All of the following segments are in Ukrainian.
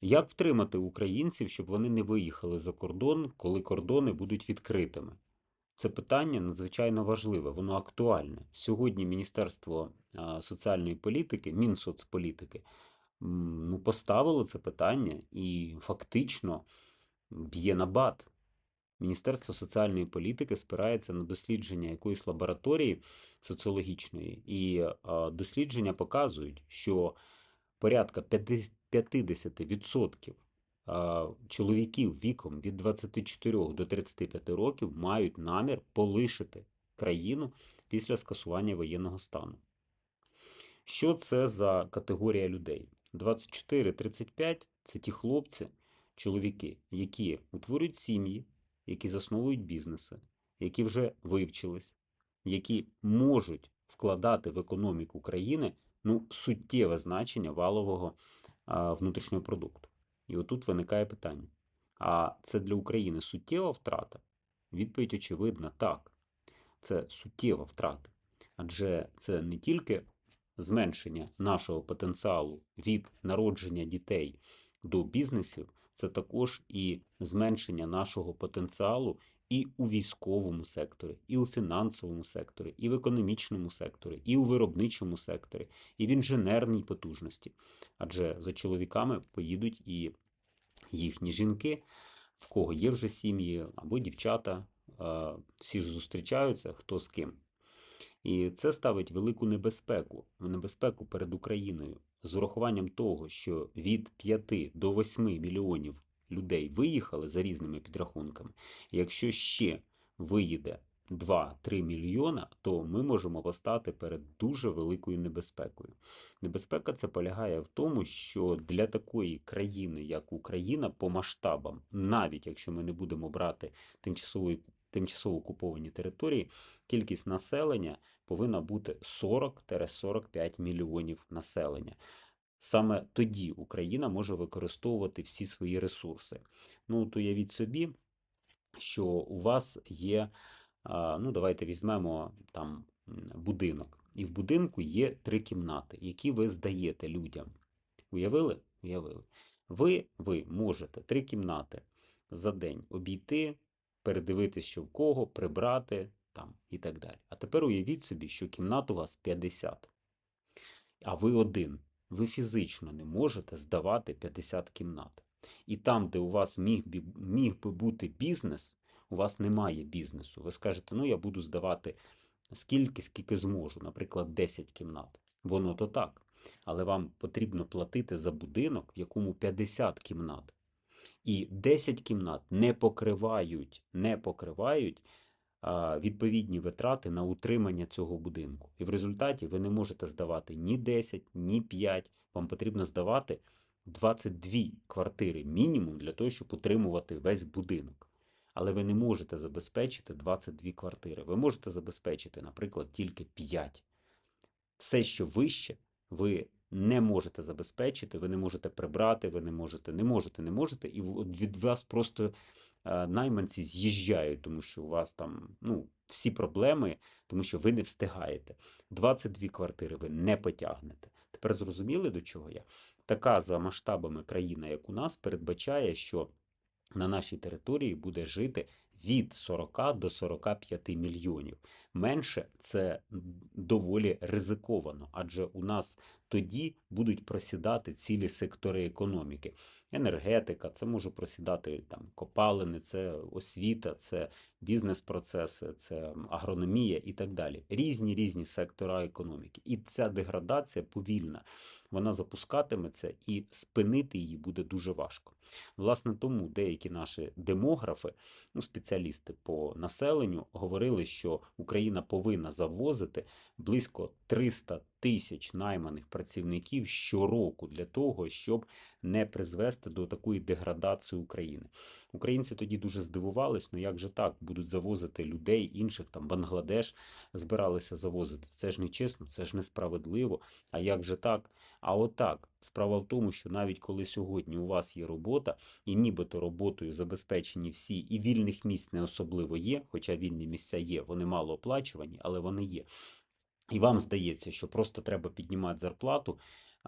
Як втримати українців, щоб вони не виїхали за кордон, коли кордони будуть відкритими? Це питання надзвичайно важливе, воно актуальне. Сьогодні Міністерство соціальної політики, Мінсоцполітики, ну, поставило це питання і фактично б'є на бат. Міністерство соціальної політики спирається на дослідження якоїсь лабораторії соціологічної, і дослідження показують, що порядка 50 50% чоловіків віком від 24 до 35 років мають намір полишити країну після скасування воєнного стану. Що це за категорія людей? 24-35 це ті хлопці, чоловіки, які утворюють сім'ї, які засновують бізнеси, які вже вивчились, які можуть вкладати в економіку країни ну, суттєве значення валового внутрішнього продукту. І отут виникає питання: а це для України суттєва втрата? Відповідь очевидна, так. Це суттєва втрата. Адже це не тільки зменшення нашого потенціалу від народження дітей до бізнесів, це також і зменшення нашого потенціалу і у військовому секторі, і у фінансовому секторі, і в економічному секторі, і у виробничому секторі, і в інженерній потужності. Адже за чоловіками поїдуть і їхні жінки, в кого є вже сім'ї або дівчата. Всі ж зустрічаються хто з ким. І це ставить велику небезпеку, небезпеку перед Україною з урахуванням того, що від 5 до 8 мільйонів людей виїхали за різними підрахунками. Якщо ще виїде 2-3 мільйона, то ми можемо постати перед дуже великою небезпекою. Небезпека це полягає в тому, що для такої країни, як Україна, по масштабам, навіть якщо ми не будемо брати тимчасової тимчасово окуповані території, кількість населення повинна бути 40-45 мільйонів населення. Саме тоді Україна може використовувати всі свої ресурси. Ну, от уявіть собі, що у вас є, ну, давайте візьмемо там будинок, і в будинку є три кімнати, які ви здаєте людям. Уявили? Уявили. Ви, ви можете три кімнати за день обійти, передивитись, що в кого, прибрати там і так далі. А тепер уявіть собі, що кімнат у вас 50, а ви один. Ви фізично не можете здавати 50 кімнат. І там, де у вас міг би, міг би бути бізнес, у вас немає бізнесу. Ви скажете, ну я буду здавати скільки, скільки зможу, наприклад, 10 кімнат. Воно то так. Але вам потрібно платити за будинок, в якому 50 кімнат. І 10 кімнат не покривають, не покривають відповідні витрати на утримання цього будинку. І в результаті ви не можете здавати ні 10, ні 5. Вам потрібно здавати 22 квартири мінімум для того, щоб утримувати весь будинок. Але ви не можете забезпечити 22 квартири. Ви можете забезпечити, наприклад, тільки 5. Все, що вище, ви не можете забезпечити, ви не можете прибрати, ви не можете, не можете, не можете, і від вас просто найманці з'їжджають, тому що у вас там ну, всі проблеми, тому що ви не встигаєте. 22 квартири ви не потягнете. Тепер зрозуміли, до чого я? Така за масштабами країна, як у нас, передбачає, що на нашій території буде жити від 40 до 45 мільйонів. Менше це доволі ризиковано, адже у нас тоді будуть просідати цілі сектори економіки. Енергетика, це може просідати там копалини, це освіта, це бізнес-процеси, це агрономія і так далі. Різні різні сектора економіки. І ця деградація повільна. Вона запускатиметься і спинити її буде дуже важко. Власне, тому деякі наші демографи, ну, спеціалісти по населенню, говорили, що Україна повинна завозити близько 300 тисяч найманих працівників щороку для того, щоб не призвести до такої деградації України. Українці тоді дуже здивувались, ну як же так, будуть завозити людей інших, там Бангладеш збиралися завозити. Це ж не чесно, це ж несправедливо. А як же так? А отак. Справа в тому, що навіть коли сьогодні у вас є робота, і нібито роботою забезпечені всі, і вільних місць не особливо є, хоча вільні місця є, вони мало оплачувані, але вони є. І вам здається, що просто треба піднімати зарплату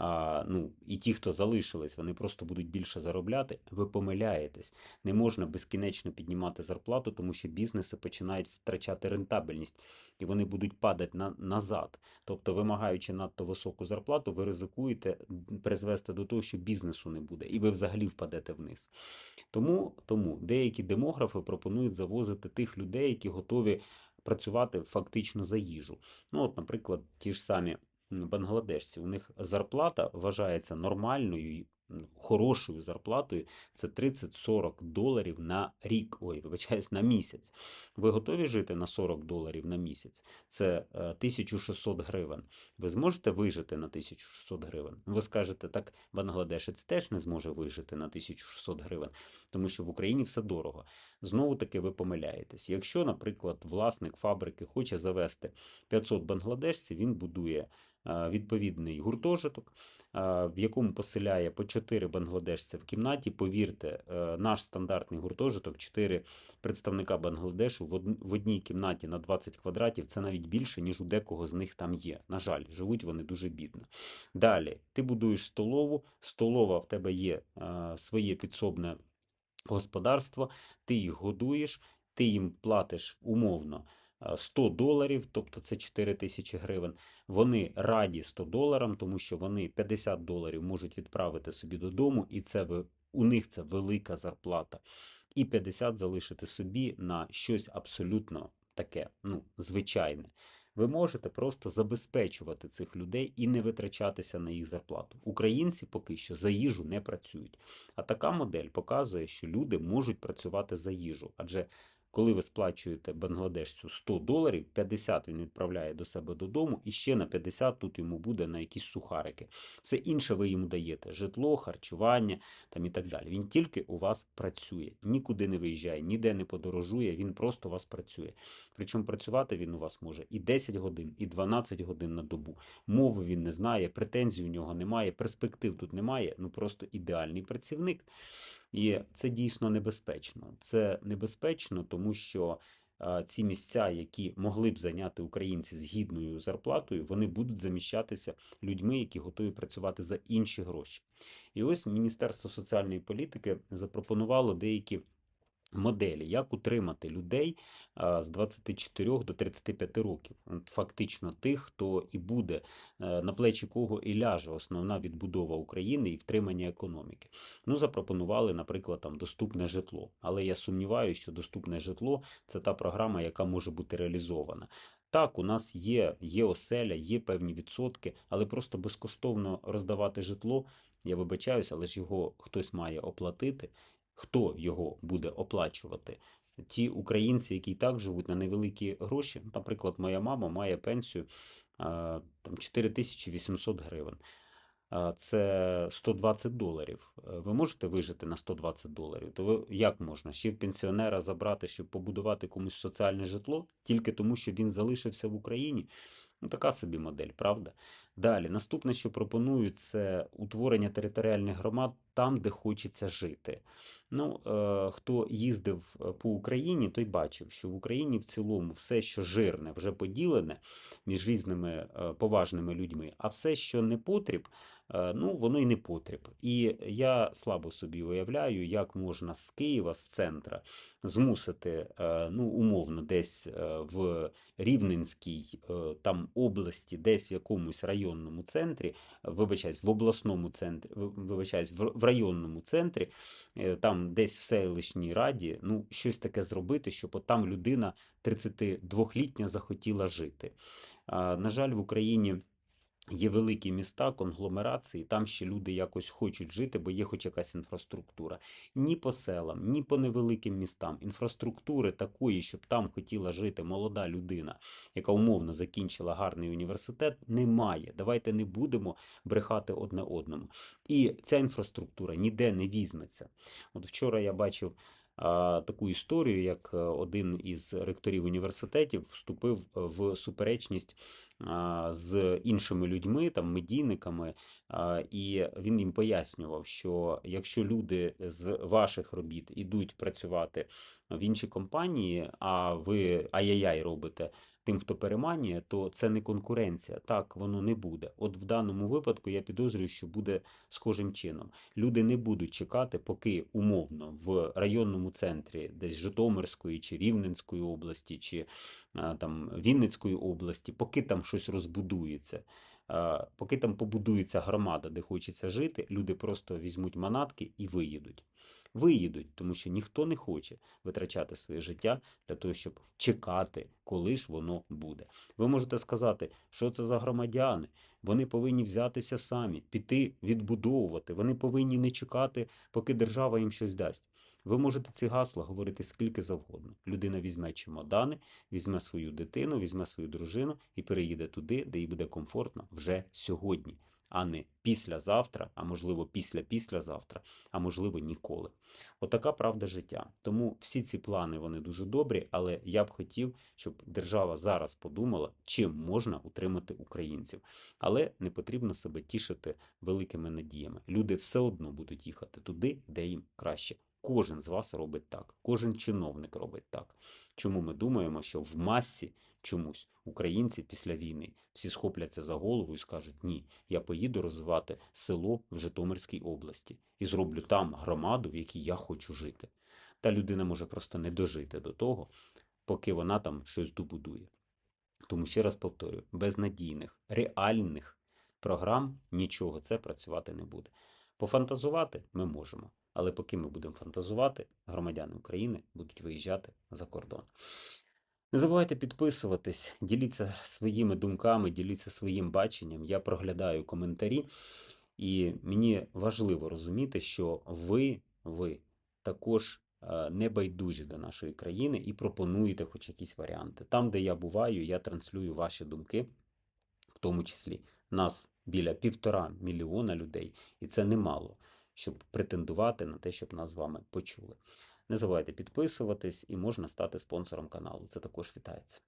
а, ну, і ті, хто залишились, вони просто будуть більше заробляти, ви помиляєтесь. Не можна безкінечно піднімати зарплату, тому що бізнеси починають втрачати рентабельність і вони будуть падати на, назад. Тобто, вимагаючи надто високу зарплату, ви ризикуєте призвести до того, що бізнесу не буде, і ви взагалі впадете вниз. Тому, тому деякі демографи пропонують завозити тих людей, які готові працювати фактично за їжу. Ну, от, наприклад, ті ж самі бангладешці, у них зарплата вважається нормальною, хорошою зарплатою. Це 30-40 доларів на рік. Ой, вибачаюсь, на місяць. Ви готові жити на 40 доларів на місяць? Це е, 1600 гривень. Ви зможете вижити на 1600 гривень? Ви скажете, так бангладешець теж не зможе вижити на 1600 гривень, тому що в Україні все дорого. Знову таки ви помиляєтесь. Якщо, наприклад, власник фабрики хоче завести 500 бангладешців, він будує е, відповідний гуртожиток, е, в якому поселяє по 4 бангладешця в кімнаті. Повірте, е, наш стандартний гуртожиток, 4 представника Бангладешу в одній кімнаті на 20 квадратів, це навіть більше, ніж у декого з них там є. На жаль, живуть вони дуже бідно. Далі, ти будуєш столову, столова в тебе є е, своє підсобне господарство, ти їх годуєш, ти їм платиш умовно е, 100 доларів, тобто це 4 тисячі гривень. Вони раді 100 доларам, тому що вони 50 доларів можуть відправити собі додому, і це у них це велика зарплата. І 50 залишити собі на щось абсолютно таке, ну, звичайне. Ви можете просто забезпечувати цих людей і не витрачатися на їх зарплату. Українці поки що за їжу не працюють. А така модель показує, що люди можуть працювати за їжу. Адже коли ви сплачуєте бангладешцю 100 доларів, 50 він відправляє до себе додому, і ще на 50 тут йому буде на якісь сухарики. Все інше ви йому даєте: житло, харчування там і так далі. Він тільки у вас працює, нікуди не виїжджає, ніде не подорожує, він просто у вас працює. Причому працювати він у вас може і 10 годин, і 12 годин на добу. Мови він не знає, претензій у нього немає, перспектив тут немає. Ну просто ідеальний працівник. І це дійсно небезпечно. Це небезпечно, тому що ці місця, які могли б зайняти українці з гідною зарплатою, вони будуть заміщатися людьми, які готові працювати за інші гроші. І ось Міністерство соціальної політики запропонувало деякі моделі, як утримати людей з 24 до 35 років. Фактично тих, хто і буде, е, на плечі кого і ляже основна відбудова України і втримання економіки. Ну, запропонували, наприклад, там доступне житло. Але я сумніваюся, що доступне житло це та програма, яка може бути реалізована. Так, у нас є, є оселя, є певні відсотки, але просто безкоштовно роздавати житло, я вибачаюся, але ж його хтось має оплатити. Хто його буде оплачувати? Ті українці, які і так живуть на невеликі гроші. Наприклад, моя мама має пенсію там 4800 гривень. Це 120 доларів. Е, Ви можете вижити на 120 доларів? То як можна? Ще в пенсіонера забрати, щоб побудувати комусь соціальне житло, тільки тому, що він залишився в Україні? Ну, така собі модель, правда? Далі, наступне, що пропонують, це утворення територіальних громад там, де хочеться жити. Ну, е, хто їздив е, по Україні, той бачив, що в Україні в цілому все, що жирне, вже поділене між різними е, поважними людьми, а все, що не потріб, ну, воно й не потріб. І я слабо собі уявляю, як можна з Києва, з центра, змусити, ну, умовно, десь в Рівненській там області, десь в якомусь районному центрі, вибачаюсь, в обласному центрі, ви- вибачаюсь, в районному центрі, е, там десь в селищній раді, ну, щось таке зробити, щоб там людина 32-літня захотіла жити. На жаль, в Україні є великі міста, конгломерації, там ще люди якось хочуть жити, бо є хоч якась інфраструктура. Ні по селам, ні по невеликим містам. Інфраструктури такої, щоб там хотіла жити молода людина, яка умовно закінчила гарний університет, немає. Давайте не будемо брехати одне одному. І ця інфраструктура ніде не візьметься. От вчора я бачив таку історію, як е, один із ректорів університетів вступив в суперечність з іншими людьми, там медійниками, і він їм пояснював, що якщо люди з ваших робіт ідуть працювати в інші компанії, а ви ай-яй-яй робите тим, хто переманює, то це не конкуренція. Так, воно не буде. От в даному випадку я підозрюю, що буде схожим чином. Люди не будуть чекати, поки умовно в районному центрі, десь Житомирської чи Рівненської області, чи там Вінницької області, поки там щось розбудується. А, Поки там побудується громада, де хочеться жити, люди просто візьмуть манатки і виїдуть. Виїдуть, тому що ніхто не хоче витрачати своє життя для того, щоб чекати, коли ж воно буде. Ви можете сказати, що це за громадяни. Вони повинні взятися самі, піти відбудовувати. Вони повинні не чекати, поки держава їм щось дасть. Ви можете ці гасла говорити скільки завгодно. Людина візьме чемодани, візьме свою дитину, візьме свою дружину і переїде туди, де їй буде комфортно вже сьогодні, а не післязавтра, а можливо після післязавтра, а можливо ніколи. Отака правда життя. Тому всі ці плани вони дуже добрі, але я б хотів, щоб держава зараз подумала, чим можна утримати українців. Але не потрібно себе тішити великими надіями. Люди все одно будуть їхати туди, де їм краще. Кожен з вас робить так, кожен чиновник робить так. Чому ми думаємо, що в масі чомусь українці після війни всі схопляться за голову і скажуть: ні, я поїду розвивати село в Житомирській області і зроблю там громаду, в якій я хочу жити. Та людина може просто не дожити до того, поки вона там щось добудує. Тому ще раз повторюю: без надійних, реальних програм нічого це працювати не буде. Пофантазувати ми можемо, але поки ми будемо фантазувати, громадяни України будуть виїжджати за кордон. Не забувайте підписуватись, діліться своїми думками, діліться своїм баченням. Я проглядаю коментарі, і мені важливо розуміти, що ви, ви також е, не байдужі до нашої країни і пропонуєте хоч якісь варіанти. Там, де я буваю, я транслюю ваші думки, в тому числі нас біля півтора мільйона людей, і це немало, щоб претендувати на те, щоб нас з вами почули. Не забувайте підписуватись і можна стати спонсором каналу. Це також вітається.